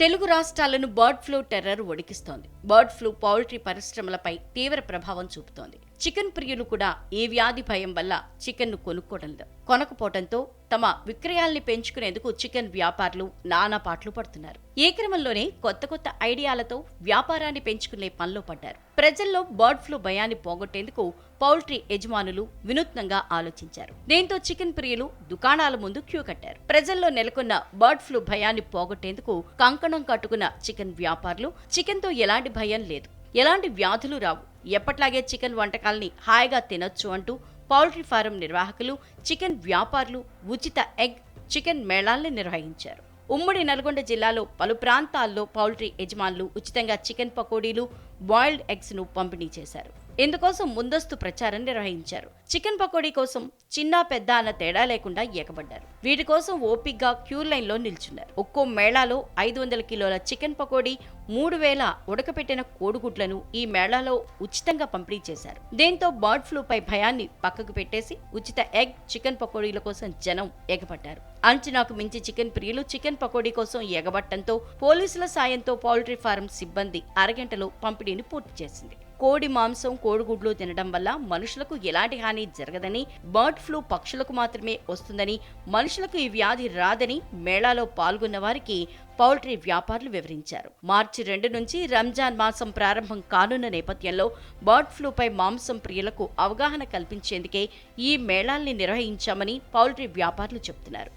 తెలుగు రాష్ట్రాలను bird flu terror ఒడికిస్తోంది. Bird flu poultry పరిశ్రమలపై తీవ్ర ప్రభావం చూపుతోంది. చికెన్ ప్రియులు కూడా ఈ వ్యాధి భయం వల్ల చికెన్ను కొనుక్కోవడం లేదు. కొనకపోవడంతో తమ విక్రయాల్ని పెంచుకునేందుకు చికెన్ వ్యాపారులు నానా పాట్లు పడుతున్నారు. ఈ క్రమంలోనే కొత్త కొత్త ఐడియాలతో వ్యాపారాన్ని పెంచుకునే పనిలో పడ్డారు. ప్రజల్లో బర్డ్ ఫ్లూ భయాన్ని పోగొట్టేందుకు పౌల్ట్రీ యజమానులు వినూత్నంగా ఆలోచించారు. దీంతో చికెన్ ప్రియులు దుకాణాల ముందు క్యూ కట్టారు. ప్రజల్లో నెలకొన్న బర్డ్ ఫ్లూ భయాన్ని పోగొట్టేందుకు కంకణం కట్టుకున్న చికెన్ వ్యాపారులు చికెన్తో ఎలాంటి భయం లేదు. ఎలాంటి వ్యాధులు రావు. ఎప్పట్లాగే చికెన్ వంటకాల్ని హాయిగా తినొచ్చు అంటూ పౌల్ట్రీ ఫారం నిర్వాహకులు చికెన్ వ్యాపారులు ఉచిత ఎగ్ చికెన్ మేళాల్ని నిర్వహించారు. ఉమ్మడి నల్గొండ జిల్లాలో పలు ప్రాంతాల్లో పౌల్ట్రీ యజమానులు ఉచితంగా చికెన్ పకోడీలు బాయిల్డ్ ఎగ్స్ను పంపిణీ చేశారు. ఇందుకోసం ముందస్తు ప్రచారం నిర్వహించారు. చికెన్ పకోడీ కోసం చిన్న పెద్ద అన్న తేడా లేకుండా ఏకబడ్డారు వీటి కోసం ఓపిగ్గా క్యూ లైన్లో నిల్చున్నారు. ఒక్కో మేళాలో ఐదు వందల కిలోల చికెన్ పకోడీ మూడు వేల ఉడకపెట్టిన కోడిగుడ్లను ఈ మేళాలో ఉచితంగా పంపిణీ చేశారు. దీంతో బర్డ్ ఫ్లూ పై భయాన్ని పక్కకు పెట్టేసి ఉచిత ఎగ్ చికెన్ పకోడీల కోసం జనం ఎగబడ్డారు అంచనాకు మించి చికెన్ ప్రియులు చికెన్ పకోడీ కోసం ఎగబట్టంతో పోలీసుల సాయంతో పౌల్ట్రీ ఫారం సిబ్బంది అరగంటలో స్టడీని పూర్తి చేసింది. కోడి మాంసం కోడిగుడ్లు తినడం వల్ల మనుషులకు ఎలాంటి హాని జరగదని బర్డ్ ఫ్లూ పక్షులకు మాత్రమే వస్తుందని మనుషులకు ఈ వ్యాధి రాదని మేళాలో పాల్గొన్న వారికి పౌల్ట్రీ వ్యాపారులు వివరించారు. మార్చి రెండు నుంచి రంజాన్ మాసం ప్రారంభం కానున్న నేపథ్యంలో బర్డ్ ఫ్లూపై మాంసం ప్రియులకు అవగాహన కల్పించేందుకే ఈ మేళాల్ని నిర్వహించామని పౌల్ట్రీ వ్యాపారులు చెబుతున్నారు.